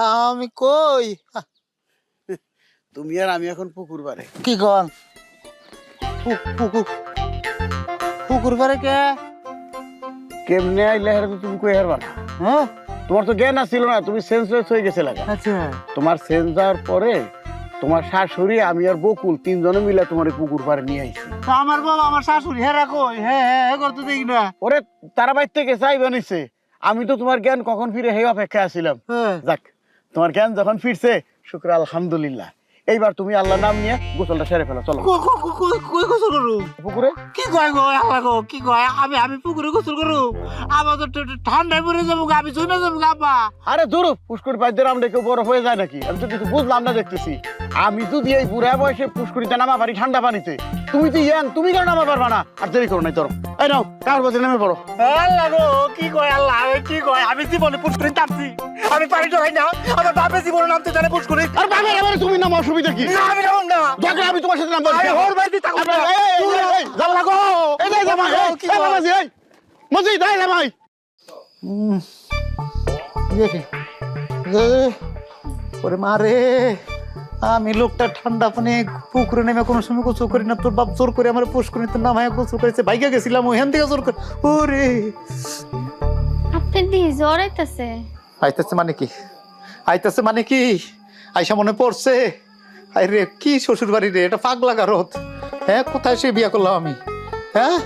আমি কই? তুমি আর আমি এখন পুকুর পারে কি কন? পুকুর পুকুর পারে কে? কেমনে আইলে হেরে তুমি কই হারবা না? হ্যাঁ? তোমার তো জ্ঞান আসছিল না তুমি সেন্সলেস হয়ে গেছে লাগা। আচ্ছা। তোমার সেন্স যাওয়ার পরে তোমার শাশুড়ি আমি আর বকুল তিনজনে মিলে তোমার পুকুর পারে নিয়ে আইছি। তা আমার বাবা আমার শাশুড়ি হেরা কই? হ্যাঁ হ্যাঁ হ্যাঁ করতে দেখি না। ওরে তারা বাইর থেকে চাই বানিছে আমি তো তোমার জ্ঞান কখন ফিরে সেই অপেক্ষায় আছিলাম। হ্যাঁ। যাক তোমার জ্ঞান যখন ফিরছে শুক্র আলহামদুলিল্লাহ। এইবার তুমি আল্লাহ নাম নিয়ে গোসলটা সেরে ফেলো চলো। কই গোসল করু? পুকুরে? কি কয় গো আল্লাহ গো কি কয়? আমি আমি পুকুরে গোসল করু? আমার তো ঠান্ডায় পড়ে যাব আমি চলে যাব আব্বা। আরে দূর পুষ্করি পাইদের আমরা কেউ বরফ হয়ে যায় নাকি? আমি তো কিছু বুঝলাম না দেখতেছি। আমি যদি এই বুড়া বয়সে পুষ্করিতে নামা পারি ঠান্ডা পানিতে তুমি তো ইয়াং তুমি কেন নামা পারবা না? আর দেরি করো নাই তোর এই নাও কার বাজে নেমে পড়ো। আল্লাহ গো কি কয় আল্লাহ আমি কি কয়? আমি জীবনে পুষ্করি নামছি। আমি পানি ডরাই না আমার বাপে জীবনে নামতে জানে পুষ্করি আর বাবা এবারে তুমি নামো অসুবিধা কি? না আমি নাম না। দরকার আমি তোমার সাথে নামবো। আমি হোর না। আল্লাহ গো এই যে জামাই এই কি এই বল? বাবাজি এই মজি দাই জামাই ওরে মারে আমি লোকটা ঠান্ডা পানি পুকুরে নেমে কোনো সময় গোসল করি না তোর বাপ জোর করে আমার পুষ্করি তো নামায় গোসল করেছে বাইকে গেছিলাম ওইখান থেকে জোর করে। ওরে। আপনার জ্বর আইতাছে। আইতেছে মানে কি? আইতেছে মানে কি? আইসা মনে পড়ছে। আই রে কি শ্বশুর বাড়ি রে এটা পাগলা গারত হ্যাঁ কোথায় সে বিয়া করলাম আমি? হ্যাঁ?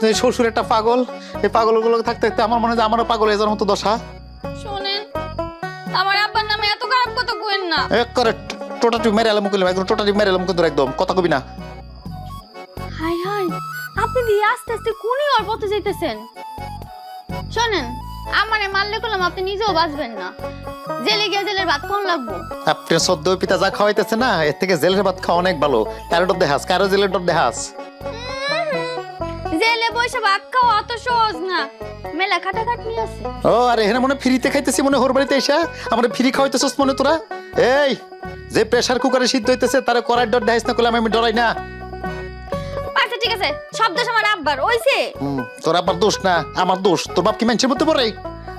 যে শ্বশুর একটা পাগল এই পাগলগুলো থাকতে থাকতে আমার মনে হয় আমারও পাগল হয়ে যাওয়ার মতো দশা। শোনেন আমার আব্বার নামে এত খারাপ কথা কইেন না। এক করে টোটা টিপ মেরে এলাম করলাম একদম টোটা টিপ মেরে এলাম কিন্তু একদম কথা কবি না। হাই হাই আপনি দিয়ে আস্তে আস্তে কোনি ওর পথে যাইতেছেন? শোনেন আমারে মারলে করলাম আপনি নিজেও বাঁচবেন না। জেলে গিয়ে জেলের ভাত কোন লাগবো। আপনি সদ্য পিতা যা খাওয়াইতেছে না এর থেকে জেলের ভাত খাওয়া অনেক ভালো। কারও ডর দেহাস কারও জেলের ডর দেহাস জেলে বসে ভাত খাওয়া অত সহজ না। মেলা খাটাখাটনি আছে। ও আরে এখানে মনে ফ্রিতে খাইতেছি মনে হোর বাড়িতে এসে। আমরা ফ্রি খাওয়াইতেছস মনে তোরা? এই যে প্রেসার কুকারে সিদ্ধ হইতেছে তারা করার ডর দেখাইস না করলে আমি ডরাই না। আচ্ছা ঠিক আছে। সব দোষ আমার আব্বার ওইছে হুম, তোর আবার দোষ না আমার দোষ। তোর বাপ কি মানুষের মধ্যে পড়ে?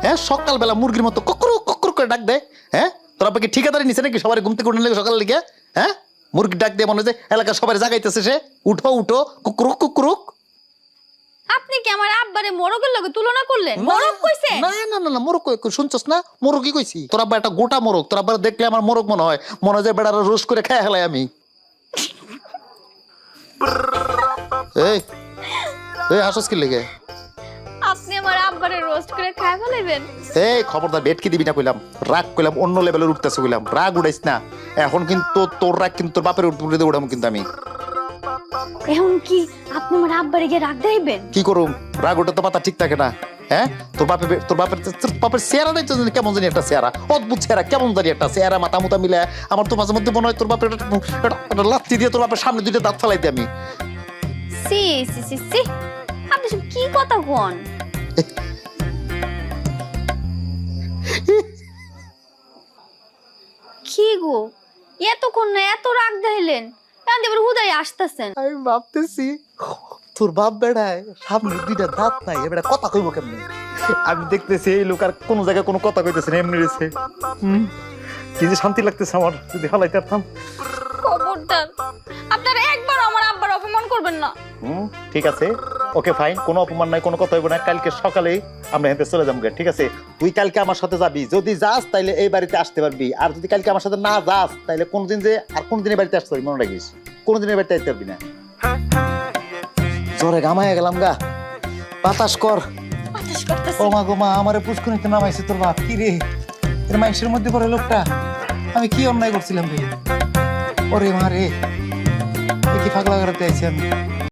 হ্যাঁ সকালবেলা মুরগির মতো ককরু ককরু করে ডাক দেয় হ্যাঁ? তোর আব্বা কি ঠিকাদারি নিছে নাকি সবাই ঘুম থেকে উঠে লেগে সকাল লিগে হ্যাঁ? মুরগি ডাক দিয়ে মনে হয় যে এলাকার সবাই জাগাইতেছে সে। উঠো উঠো কুকুরুক কুকুরুক আপনি কি আমার আব্বারে মোরগের লগে তুলনা করলেন? মোরগ কইছে? না না না না মোরগ কই- শুনছস না? মোরগ কি কইছি। তোর আব্বা একটা গোটা মোরগ। তোর দেখলে আমার মোরগ মনে হয়। মনে হয় যে বেড়ার রোস্ট করে খেয়ে হেলাই আমি। এই এই হাসস কি লেগে? আপনি আমার আব্বারে রোস্ট করে খায় ফেলাইবেন? এই খবরদার দিবি না কইলাম। রাগ কইলাম অন্য লেভেলের উঠতেছে কইলাম। রাগ উড়াইস না। এখন কিন্তু তোর রাগ কিন্তু তোর বাপের উঠে উঠে উড়াম কিন্তু আমি। এখন কি আপনি আমার আব্বারে গিয়ে রাখ দেইবেন কি করুম? রাগ ওটা তো পাতা ঠিক থাকে না। হ্যাঁ? তোর বাপের তোর বাপের তোর বাপের চেহারা নাই তো জানি কেমন জানি একটা চেহারা। অদ্ভুত চেহারা কেমন জানি একটা চেহারা মাথা মুতা মিলে আমার তো মাঝে মধ্যে মনে হয় তোর বাপের একটা লাত্তি দিয়ে তোর বাপের সামনে দুইটা দাঁত ফেলাইতে আমি। সি সি সি সি। আপনি সব কি কথা কোন? কি গো? এতক্ষণ না এত রাগ দেখাইলেন। হুদাই আসতেছেন। আমি ভাবতেছি তোর বাপ বেড়ায় সামনে দুইটা দাঁত নাই এবার কথা কইব কেমনে? আমি দেখতেছি এই লোক আর কোনো জায়গায় কোনো কথা কইতেছে না এমনি রয়েছে। হুম কি যে শান্তি লাগতেছে আমার যদি পারতাম। খবরদার আপনারা একবার আমার আব্বার অপমান করবেন না। হুম ঠিক আছে। ওকে ফাইন কোনো অপমান নাই কোনো কথা হইব না। কালকে সকালে আমরা হেঁটে চলে যাব ঠিক আছে? তুই কালকে আমার সাথে যাবি যদি যাস তাইলে এই বাড়িতে আসতে পারবি। আর যদি কালকে আমার সাথে না যাস তাইলে কোনদিন যে আর কোনদিন এই বাড়িতে আসতে পারবি মনে রাখিস? কোনদিন এই বাড়িতে আসতে পারবি না। জোরে গামায় গেলাম গা। বাতাস কর। ও মা গো মা আমারে পুষ্করিতে নামাইছে তোর বাপ। কি রে? এর মাইসের মধ্যে পড়ে লোকটা। আমি কি অন্যায় করছিলাম রে? ওরে মা রে কি ফাগলা করাতে আইছি আমি।